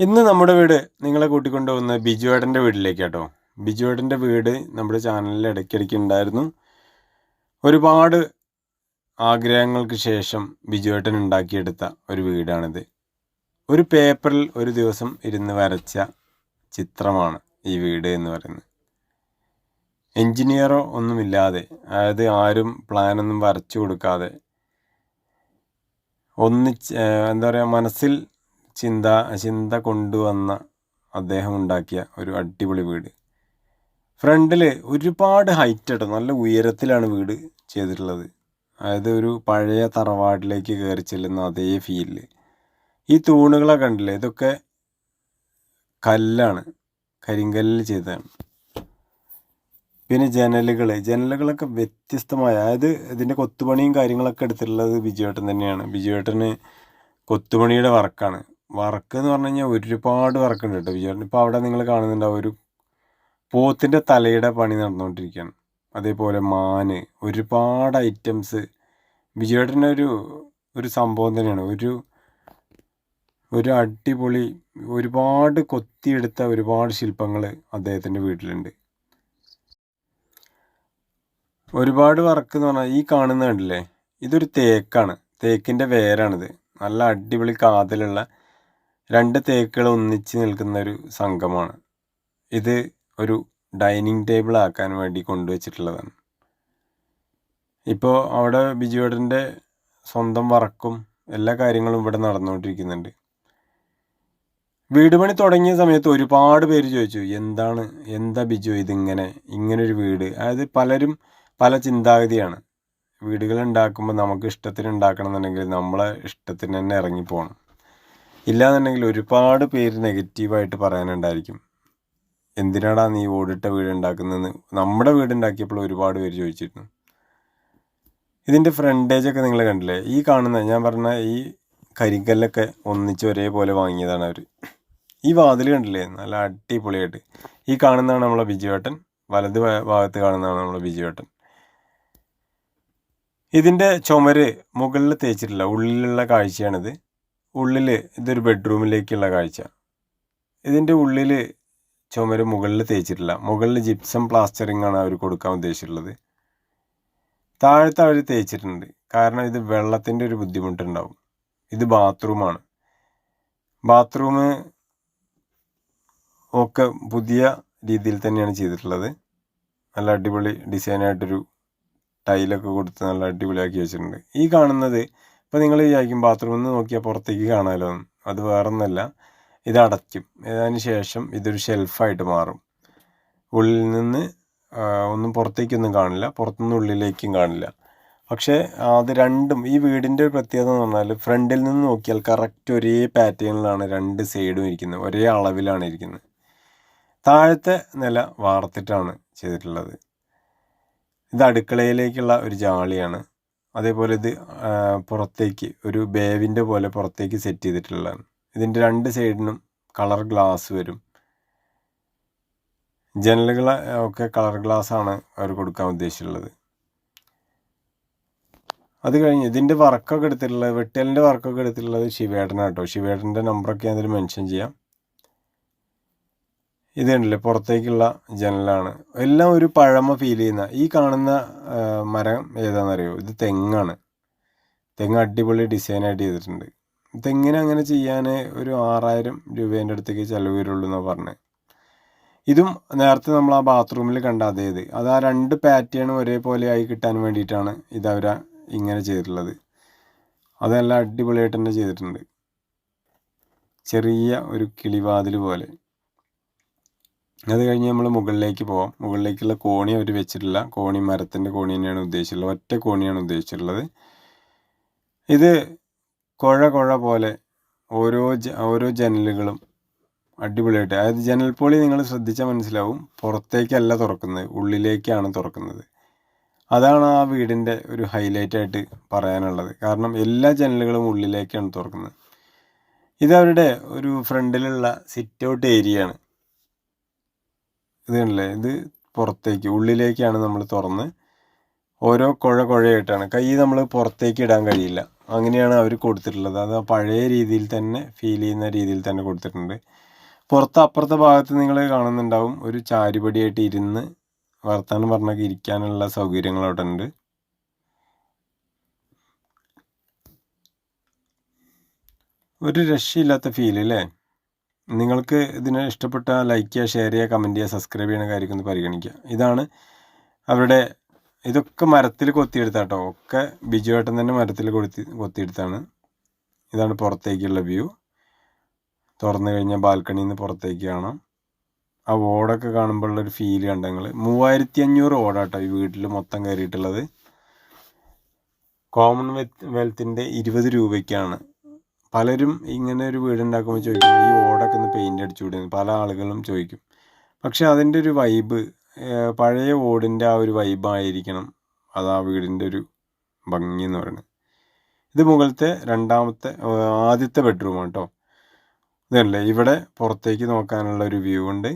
ഇന്ന് നമ്മുടെ വീട് നിങ്ങളെ കൂട്ടിക്കൊണ്ടുപോകുന്ന ബിജുവേട്ടന്റെ വീട്ടിലേക്ക് കേട്ടോ ബിജുവേട്ടന്റെ വീട് നമ്മുടെ ചാനലിൽ ഇടയ്ക്കിടയ്ക്ക് ഉണ്ടായിരുന്നു. ഒരുപാട് ആഗ്രഹങ്ങൾക്ക് ശേഷം ബിജുവേട്ടൻ ഉണ്ടാക്കിയെടുത്ത ഒരു വീടാണിത്. ഒരു പേപ്പറിൽ ഒരു ദിവസം ഇരുന്ന് വരച്ച ചിത്രമാണ് ഈ വീട് എന്ന് പറയുന്നത്. എൻജിനീയറോ ഒന്നുമില്ലാതെ അതായത് ആരും പ്ലാനൊന്നും വരച്ചു കൊടുക്കാതെ ഒന്നിച്ച് എന്താ പറയുക മനസ്സിൽ ചിന്ത ചിന്ത കൊണ്ടുവന്ന അദ്ദേഹം ഉണ്ടാക്കിയ ഒരു അടിപൊളി വീട്. ഫ്രണ്ടിൽ ഒരുപാട് ഹൈറ്റ് ഇട്ടോ. നല്ല ഉയരത്തിലാണ് വീട് ചെയ്തിട്ടുള്ളത്. അതായത് ഒരു പഴയ തറവാട്ടിലേക്ക് കയറി ചെല്ലുന്ന അതേ ഫീലിൽ ഈ തൂണുകളെ കണ്ടില്ലേ? ഇതൊക്കെ കല്ലാണ് കരിങ്കല്ലിൽ ചെയ്തതാണ്. പിന്നെ ജനലുകൾ ജനലുകളൊക്കെ വ്യത്യസ്തമായ അതായത് ഇതിന്റെ കൊത്തുപണിയും കാര്യങ്ങളൊക്കെ എടുത്തിട്ടുള്ളത് ബിജുവേട്ടൻ തന്നെയാണ്. ബിജുവേട്ടന് കൊത്തുപണിയുടെ വർക്കാണ് വർക്ക് എന്ന് പറഞ്ഞു കഴിഞ്ഞാൽ ഒരുപാട് വർക്കുണ്ട് കേട്ടോ. വിചാരണ ഇപ്പോൾ അവിടെ നിങ്ങൾ കാണുന്നുണ്ടാവും ഒരു പോത്തിന്റെ തലയുടെ പണി നടന്നുകൊണ്ടിരിക്കുകയാണ് അതേപോലെ മാന് ഒരുപാട് ഐറ്റംസ് വിജയേട്ടന്റെ ഒരു ഒരു സംഭവം തന്നെയാണ്. ഒരു ഒരു അടിപൊളി ഒരുപാട് കൊത്തിയെടുത്ത ഒരുപാട് ശില്പങ്ങൾ അദ്ദേഹത്തിന്റെ വീട്ടിലുണ്ട്. ഒരുപാട് വർക്ക് എന്ന് പറഞ്ഞാൽ ഈ കാണുന്ന കണ്ടില്ലേ? ഇതൊരു തേക്കാണ്. തേക്കിന്റെ വേരാണിത്. നല്ല അടിപൊളി കാതലുള്ള രണ്ട് തേക്കുകൾ ഒന്നിച്ച് നിൽക്കുന്ന ഒരു സംഘമാണ്. ഇത് ഒരു ഡൈനിങ് ടേബിൾ ആക്കാൻ വേണ്ടി കൊണ്ടുവച്ചിട്ടുള്ളതാണ്. ഇപ്പോൾ അവിടെ ബിജുവേട്ടന്റെ സ്വന്തം വർക്കും എല്ലാ കാര്യങ്ങളും ഇവിടെ നടന്നുകൊണ്ടിരിക്കുന്നുണ്ട്. വീട് പണി തുടങ്ങിയ സമയത്ത് ഒരുപാട് പേര് ചോദിച്ചു എന്താണ് എന്താ ബിജു ഇതിങ്ങനെ ഇങ്ങനൊരു വീട്? അതായത് പലരും പല ചിന്താഗതിയാണ്. വീടുകൾ ഉണ്ടാക്കുമ്പോൾ നമുക്ക് ഇഷ്ടത്തിന് ഉണ്ടാക്കണം എന്നുണ്ടെങ്കിൽ നമ്മളെ ഇഷ്ടത്തിന് തന്നെ ഇറങ്ങി പോകണം. ഇല്ലാന്നുണ്ടെങ്കിൽ ഒരുപാട് പേര് നെഗറ്റീവായിട്ട് പറയാനുണ്ടായിരിക്കും. എന്തിനാടാ നീ ഓടിട്ട വീട് ഉണ്ടാക്കുന്നതെന്ന്? നമ്മുടെ വീട് ഉണ്ടാക്കിയപ്പോൾ ഒരുപാട് പേര് ചോദിച്ചിരുന്നു. ഇതിന്റെ ഫ്രണ്ടേജൊക്കെ നിങ്ങൾ കണ്ടില്ലേ? ഈ കാണുന്ന ഞാൻ പറഞ്ഞ ഈ കരിങ്കല്ലൊക്കെ ഒന്നിച്ച് ഒരേപോലെ വാങ്ങിയതാണ് അവർ ഈ വാതിൽ കണ്ടില്ലേ? നല്ല അടിപൊളിയായിട്ട്. ഈ കാണുന്നതാണ് നമ്മളെ ബിജുവേട്ടൻ വലത് ഭാഗത്ത് കാണുന്നതാണ് നമ്മളെ ബിജുവേട്ടൻ ഇതിന്റെ ചുമര് മുകളിൽ തേച്ചിട്ടില്ല. ഉള്ളിലുള്ള കാഴ്ചയാണിത്. ഉള്ളിൽ ഇതൊരു ബെഡ്റൂമിലേക്കുള്ള കാഴ്ച. ഇതിന്റെ ഉള്ളിൽ ചുമര് മുകളിൽ തേച്ചിട്ടില്ല. മുകളിൽ ജിപ്സം പ്ലാസ്റ്ററിംഗ് ആണ് അവർ കൊടുക്കാൻ ഉദ്ദേശിച്ചിട്ടുള്ളത്. താഴത്തെ അവർ തേച്ചിട്ടുണ്ട്. കാരണം ഇത് വെള്ളത്തിന്റെ ഒരു ബുദ്ധിമുട്ടുണ്ടാവും. ഇത് ബാത്റൂമാണ് ബാത്റൂം ഒക്കെ പുതിയ രീതിയിൽ തന്നെയാണ് ചെയ്തിട്ടുള്ളത്. നല്ല അടിപൊളി ഡിസൈനായിട്ടൊരു ടൈലൊക്കെ കൊടുത്ത് നല്ല അടിപൊളിയാക്കി വെച്ചിട്ടുണ്ട്. ഈ കാണുന്നത് ഇപ്പോൾ നിങ്ങൾ വിചാരിക്കും ബാത്റൂമിൽ നിന്ന് നോക്കിയാൽ പുറത്തേക്ക് കാണാമല്ലോ അത് വേറൊന്നല്ല. ഇത് അടയ്ക്കും. അതിന് ശേഷം ഇതൊരു ഷെൽഫായിട്ട് മാറും. ഉള്ളിൽ നിന്ന് ഒന്നും പുറത്തേക്കൊന്നും കാണില്ല. പുറത്തുനിന്ന് ഉള്ളിലേക്കും കാണില്ല. പക്ഷേ അത് രണ്ടും ഈ വീടിന്റെ ഒരു പ്രത്യേകത എന്ന് പറഞ്ഞാൽ ഫ്രണ്ടിൽ നിന്ന് നോക്കിയാൽ കറക്റ്റ് ഒരേ പാറ്റേണിലാണ് രണ്ട് സൈഡും ഇരിക്കുന്നത്. ഒരേ അളവിലാണ് ഇരിക്കുന്നത്. താഴത്തെ നില വാർത്തിട്ടാണ് ചെയ്തിട്ടുള്ളത്. ഇത് അടുക്കളയിലേക്കുള്ള ഒരു ജാളിയാണ്. അതേപോലെ ഇത് പുറത്തേക്ക് ഒരു ബേവിന്റെ പോലെ പുറത്തേക്ക് സെറ്റ് ചെയ്തിട്ടുള്ളതാണ്. ഇതിന്റെ രണ്ട് സൈഡിനും കളർ ഗ്ലാസ് വരും. ജനലുകൾ ഒക്കെ കളർ ഗ്ലാസ് ആണ് അവർ കൊടുക്കാൻ ഉദ്ദേശിച്ചിട്ടുള്ളത്. അത് കഴിഞ്ഞ് ഇതിന്റെ വർക്കൊക്കെ എടുത്തിട്ടുള്ളത് വെട്ടലിന്റെ വർക്കൊക്കെ എടുത്തിട്ടുള്ളത് ശിവേട്ടനാട്ടോ ശിവേട്ടന്റെ നമ്പറൊക്കെ ഞാൻ അതിൽ മെൻഷൻ ചെയ്യാം. ഇതുണ്ടല്ലേ പുറത്തേക്കുള്ള ജനലാണ്. എല്ലാം ഒരു പഴമ ഫീൽ ചെയ്യുന്ന ഈ കാണുന്ന മരം ഏതാണെന്നറിയോ ഇത് തെങ്ങാണ്. തെങ്ങ് അടിപൊളി ഡിസൈനായിട്ട് ചെയ്തിട്ടുണ്ട്. തെങ്ങിന് അങ്ങനെ ചെയ്യാൻ ഒരു ആറായിരം രൂപേന്റെ അടുത്തേക്ക് ചിലവ് വരുള്ളൂ എന്നാണ് പറഞ്ഞത് ഇതും നേരത്തെ നമ്മൾ ആ ബാത്റൂമിൽ കണ്ട അതേത്. അത് ആ രണ്ട് പാറ്റേണും ഒരേപോലെ ആയി കിട്ടാൻ വേണ്ടിയിട്ടാണ് ഇത് അവർ ഇങ്ങനെ ചെയ്തിട്ടുള്ളത്. അതെല്ലാം അടിപൊളിയായിട്ട് തന്നെ ചെയ്തിട്ടുണ്ട്. ചെറിയ ഒരു കിളിവാതിൽ പോലെ. അത് കഴിഞ്ഞ് നമ്മൾ മുകളിലേക്ക് പോവാം. മുകളിലേക്കുള്ള കോണി അവർ വെച്ചിട്ടില്ല. കോണി മരത്തിന്റെ കോണി തന്നെയാണ് ഉദ്ദേശിച്ചിട്ടുള്ളത്. ഒറ്റ കോണിയാണ് ഉദ്ദേശിച്ചിട്ടുള്ളത്. ഇത് കുഴ കുഴ പോലെ ഓരോ ഓരോ ജനലുകളും അടിപൊളിയായിട്ട്. അതായത് ജനൽ പോളി നിങ്ങൾ ശ്രദ്ധിച്ചാൽ മനസ്സിലാവും. പുറത്തേക്കല്ല തുറക്കുന്നത്. ഉള്ളിലേക്കാണ് തുറക്കുന്നത്. അതാണ് ആ വീടിന്റെ ഒരു ഹൈലൈറ്റ് ആയിട്ട് പറയാനുള്ളത്. കാരണം എല്ലാ ജനലുകളും ഉള്ളിലേക്കാണ് തുറക്കുന്നത്. ഇതവരുടെ ഒരു ഫ്രണ്ടിലുള്ള സിറ്റ് ഔട്ട് ഏരിയയാണ് ഇത് ഇത് പുറത്തേക്ക് ഉള്ളിലേക്കാണ് നമ്മൾ തുറന്ന് ഓരോ കുഴ കുഴയായിട്ടാണ്. കൈ നമ്മൾ പുറത്തേക്ക് ഇടാൻ കഴിയില്ല. അങ്ങനെയാണ് അവർ കൊടുത്തിട്ടുള്ളത്. അത് പഴയ രീതിയിൽ തന്നെ ഫീൽ ചെയ്യുന്ന രീതിയിൽ തന്നെ കൊടുത്തിട്ടുണ്ട്. പുറത്ത് അപ്പുറത്തെ ഭാഗത്ത് നിങ്ങൾ കാണുന്നുണ്ടാവും. ഒരു ചാരുപടിയായിട്ട് ഇരുന്ന് വർത്താനം പറഞ്ഞൊക്കെ ഇരിക്കാനുള്ള സൗകര്യങ്ങൾ അവിടെ ഉണ്ട് ഒരു രക്ഷയില്ലാത്ത ഫീൽ അല്ലേ? നിങ്ങൾക്ക് ഇതിനെ ഇഷ്ടപ്പെട്ട ലൈക്ക് ചെയ്യുക ഷെയർ ചെയ്യുക കമന്റ് ചെയ്യുക സബ്സ്ക്രൈബ് ചെയ്യുന്ന കാര്യമൊക്കെ ഒന്ന് പരിഗണിക്കുക. ഇതാണ് അവരുടെ ഇതൊക്കെ മരത്തിൽ കൊത്തിയെടുത്താട്ടോ. ഒക്കെ ബിജുവേട്ടൻ തന്നെ മരത്തിൽ കൊത്തി കൊത്തിയെടുത്താണ്. ഇതാണ് പുറത്തേക്കുള്ള വ്യൂ തുറന്നു കഴിഞ്ഞാൽ ബാൽക്കണിയിൽ നിന്ന് പുറത്തേക്ക് കാണാം. ആ ഓടൊക്കെ കാണുമ്പോഴുള്ളൊരു ഫീൽ ഉണ്ട് നിങ്ങൾ മൂവായിരത്തി അഞ്ഞൂറ് ഓടാട്ടോ ഈ വീട്ടിൽ മൊത്തം കയറിയിട്ടുള്ളത്. കോമൺവെൽത്ത് വെൽത്തിന്റെ ഇരുപത് രൂപയ്ക്കാണ്. പലരും ഇങ്ങനെ ഒരു വീടുണ്ടാക്കുമ്പോൾ ചോദിക്കും ഈ ഓടൊക്കെ ഒന്ന് പെയിന്റ് അടിച്ചു വിടുന്നു പല ആളുകളും ചോദിക്കും. പക്ഷെ അതിന്റെ ഒരു വൈബ് പഴയ ഓടിന്റെ ആ ഒരു വൈബായിരിക്കണം അത് ആ വീടിന്റെ ഒരു ഭംഗി എന്ന് പറയുന്നത്. ഇത് മുകളിലത്തെ രണ്ടാമത്തെ ആദ്യത്തെ ബെഡ്റൂമാണ് കേട്ടോ ഇതല്ലേ ഇവിടെ പുറത്തേക്ക് നോക്കാനുള്ള ഒരു വ്യൂ ഉണ്ട്.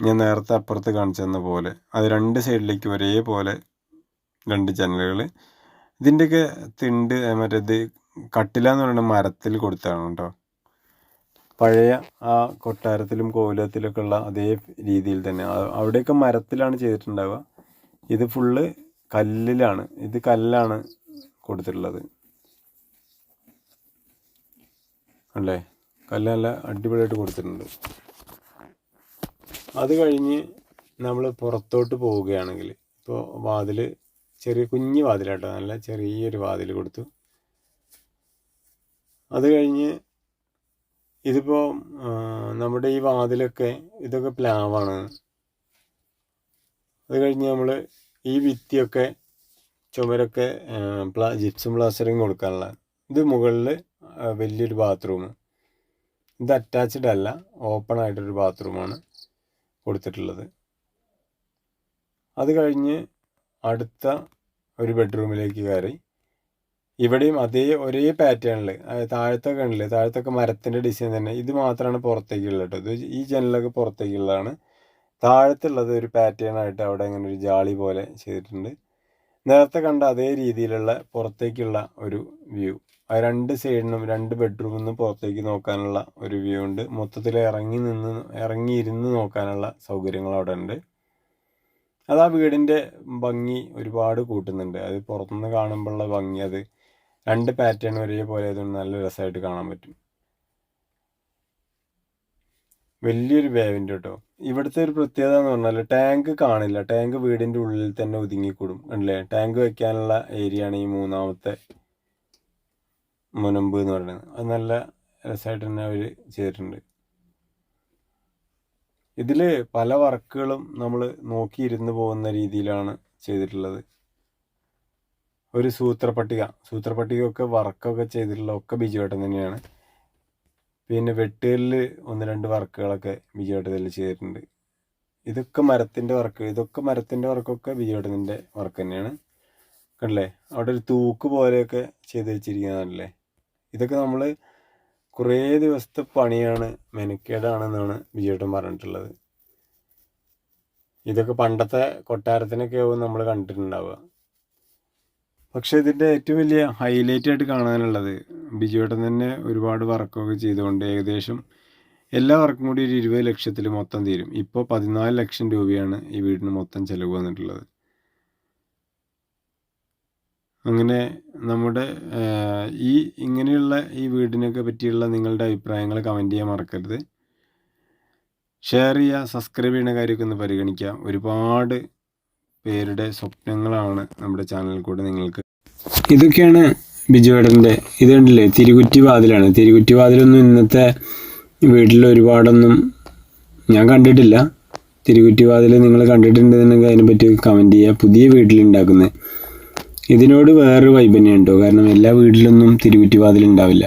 ഞാൻ നേരത്തെ അപ്പുറത്ത് കാണിച്ചു തന്ന പോലെ. അത് രണ്ട് സൈഡിലേക്ക് ഒരേപോലെ രണ്ട് ജനലുകൾ ഇതിന്റെയൊക്കെ തിണ്ട് മറ്റേത് കട്ടില എന്ന് പറയുന്നത് മരത്തിൽ കൊടുത്താണ് കേട്ടോ. പഴയ ആ കൊട്ടാരത്തിലും കോവിലത്തിലൊക്കെ ഉള്ള അതേ രീതിയിൽ തന്നെ. അവിടെയൊക്കെ മരത്തിലാണ് ചെയ്തിട്ടുണ്ടാവുക. ഇത് ഫുള്ള് കല്ലിലാണ്. ഇത് കല്ലാണ് കൊടുത്തിട്ടുള്ളത്. അല്ലേ? കല്ല് നല്ല അടിപൊളിയായിട്ട് കൊടുത്തിട്ടുണ്ട്. അത് കഴിഞ്ഞ് നമ്മൾ പുറത്തോട്ട് പോവുകയാണെങ്കിൽ ഇപ്പോൾ വാതിൽ ചെറിയ കുഞ്ഞു വാതിലാട്ടോ. നല്ല ചെറിയൊരു വാതിൽ കൊടുത്തു. അത് കഴിഞ്ഞ് ഇതിപ്പോൾ നമ്മുടെ ഈ വാതിലൊക്കെ ഇതൊക്കെ പ്ലാവാണ്. അത് കഴിഞ്ഞ് നമ്മൾ ഈ ഭിത്തിയൊക്കെ ചുമരൊക്കെ പ്ലാ ജിപ്സും പ്ലാസ്റ്ററിങ് കൊടുക്കാനുള്ള. ഇത് മുകളിൽ വലിയൊരു ബാത്റൂം. ഇത് അറ്റാച്ച്ഡ് അല്ല ഓപ്പൺ ആയിട്ടൊരു ബാത്റൂമാണ് കൊടുത്തിട്ടുള്ളത്. അത് കഴിഞ്ഞ് അടുത്ത ഒരു ബെഡ്റൂമിലേക്ക് കയറി ഇവിടെയും അതേ ഒരേ പാറ്റേണിൽ താഴത്തൊക്കെ ഉണ്ടല്ലേ താഴത്തൊക്കെ മരത്തിന്റെ ഡിസൈൻ തന്നെ. ഇത് മാത്രമാണ് പുറത്തേക്കുള്ളത് കേട്ടോ ഇത് ഈ ജനലൊക്കെ പുറത്തേക്കുള്ളതാണ്. താഴത്തുള്ളത് ഒരു പാറ്റേൺ ആയിട്ട് അവിടെ അങ്ങനെ ഒരു ജാളി പോലെ ചെയ്തിട്ടുണ്ട്. നേരത്തെ കണ്ട അതേ രീതിയിലുള്ള പുറത്തേക്കുള്ള ഒരു വ്യൂ ആ രണ്ട് സൈഡിനും രണ്ട് ബെഡ്റൂമിൽ നിന്ന് പുറത്തേക്ക് നോക്കാനുള്ള ഒരു വ്യൂ ഉണ്ട്. മൊത്തത്തിൽ ഇറങ്ങി നിന്ന് ഇറങ്ങിയിരുന്ന് നോക്കാനുള്ള സൗകര്യങ്ങൾ അവിടെ ഉണ്ട്. അത് ആ വീടിന്റെ ഭംഗി ഒരുപാട് കൂട്ടുന്നുണ്ട്. അത് പുറത്തുനിന്ന് കാണുമ്പോഴുള്ള ഭംഗി അത് രണ്ട് പാറ്റേൺ ഒരേപോലെ ആയതുകൊണ്ട് നല്ല രസമായിട്ട് കാണാൻ പറ്റും. വലിയൊരു വേവിന്റെ കേട്ടോ ഇവിടുത്തെ ഒരു പ്രത്യേകത എന്ന് പറഞ്ഞാൽ ടാങ്ക് കാണില്ല. ടാങ്ക് വീടിന്റെ ഉള്ളിൽ തന്നെ ഒതുങ്ങിക്കൂടും. അല്ലേ? ടാങ്ക് വെക്കാനുള്ള ഏരിയ ആണ് ഈ മൂന്നാമത്തെ മുനമ്പ് എന്ന് പറയുന്നത്. അത് നല്ല രസമായിട്ട് തന്നെ അവർ ചെയ്തിട്ടുണ്ട്. ഇതിൽ പല വർക്കുകളും നമ്മൾ നോക്കിയിരുന്ന് പോകുന്ന രീതിയിലാണ് ചെയ്തിട്ടുള്ളത്. ഒരു സൂത്രപ്പട്ടിക. സൂത്രപ്പട്ടികയൊക്കെ വർക്കൊക്കെ ചെയ്തിട്ടുള്ള ഒക്കെ ബിജുവേട്ടൻ തന്നെയാണ്. പിന്നെ വെട്ടുകല്ലിൽ ഒന്ന് രണ്ട് വർക്കുകളൊക്കെ ബിജുവേട്ടൻ ഇതിൽ ചെയ്തിട്ടുണ്ട്. ഇതൊക്കെ മരത്തിന്റെ വർക്ക് ഇതൊക്കെ മരത്തിന്റെ വർക്കൊക്കെ ബിജുവേട്ടന്റെ വർക്ക് തന്നെയാണ്. കണ്ടില്ലേ? അവിടെ ഒരു തൂക്ക് പോലെയൊക്കെ ചെയ്ത് വെച്ചിരിക്കുന്നതല്ലേ ഇതൊക്കെ നമ്മൾ കുറേ ദിവസത്തെ പണിയാണ് മെനക്കേടാണെന്നാണ് ബിജുവേട്ടൻ പറഞ്ഞിട്ടുള്ളത്. ഇതൊക്കെ പണ്ടത്തെ കൊട്ടാരത്തിനൊക്കെ ആവും നമ്മൾ കണ്ടിട്ടുണ്ടാവുക. പക്ഷെ ഇതിന്റെ ഏറ്റവും വലിയ ഹൈലൈറ്റ് ആയിട്ട് കാണാനുള്ളത് ബിജുവേട്ടൻ തന്നെ ഒരുപാട് വർക്കൊക്കെ ചെയ്തുകൊണ്ട് ഏകദേശം എല്ലാ വർക്കും കൂടി ഒരു ഇരുപത് ലക്ഷത്തിൽ മൊത്തം തീരും. ഇപ്പോൾ പതിനാല് ലക്ഷം രൂപയാണ് ഈ വീടിന് മൊത്തം ചിലവ് വന്നിട്ടുള്ളത്. അങ്ങനെ നമ്മുടെ ഈ ഇങ്ങനെയുള്ള ഈ വീടിനൊക്കെ പറ്റിയുള്ള നിങ്ങളുടെ അഭിപ്രായങ്ങൾ കമന്റ് ചെയ്യാൻ മറക്കരുത്. ഷെയർ ചെയ്യുക സബ്സ്ക്രൈബ് ചെയ്യുന്ന കാര്യമൊക്കെ ഒന്ന് പരിഗണിക്കുക. ഒരുപാട് പേരുടെ സ്വപ്നങ്ങളാണ് നമ്മുടെ ചാനലിൽ കൂടെ നിങ്ങൾക്ക് ഇതൊക്കെയാണ് ബിജുവേടന്റെ ഇത് കണ്ടില്ലേ? തിരുകുറ്റി വാതിലാണ് തിരുകുറ്റി വാതിലൊന്നും ഇന്നത്തെ വീട്ടിൽ ഒരുപാടൊന്നും ഞാൻ കണ്ടിട്ടില്ല. തിരുകുറ്റി വാതിൽ നിങ്ങൾ കണ്ടിട്ടുണ്ടെന്നുണ്ടെങ്കിൽ അതിനെപ്പറ്റി കമന്റ് ചെയ്യുക. പുതിയ വീട്ടിലുണ്ടാക്കുന്നത് ഇതിനോട് വേറൊരു വൈബ് കാരണം എല്ലാ വീട്ടിലൊന്നും തിരുകുറ്റി വാതിൽ ഉണ്ടാവില്ല.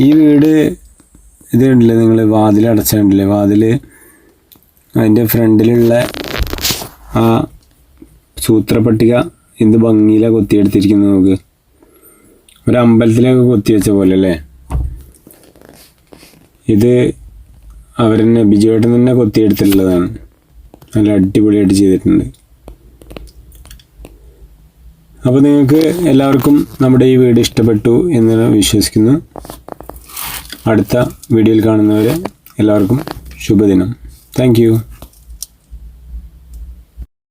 ഈ വീട് ഇത് കണ്ടില്ലേ നിങ്ങൾ? വാതിൽ അടച്ചിട്ടില്ലേ വാതിൽ അതിന്റെ ഫ്രണ്ടിലുള്ള ആ സൂത്രപ്പട്ടിക എന്ത് ഭംഗിയിലാണ് കൊത്തിയെടുത്തിരിക്കുന്നത് നമുക്ക് ഒരു അമ്പലത്തിലൊക്കെ കൊത്തിവെച്ച പോലെ അല്ലേ ഇത് അവർ തന്നെ ബിജുവേട്ടൻ തന്നെ കൊത്തിയെടുത്തിട്ടുള്ളതാണ്. നല്ല അടിപൊളിയായിട്ട് ചെയ്തിട്ടുണ്ട്. അപ്പോൾ നിങ്ങൾക്ക് എല്ലാവർക്കും നമ്മുടെ ഈ വീഡിയോ ഇഷ്ടപ്പെട്ടു എന്ന് വിശ്വസിക്കുന്നു. അടുത്ത വീഡിയോയിൽ കാണുന്നവരെ എല്ലാവർക്കും ശുഭദിനം. താങ്ക്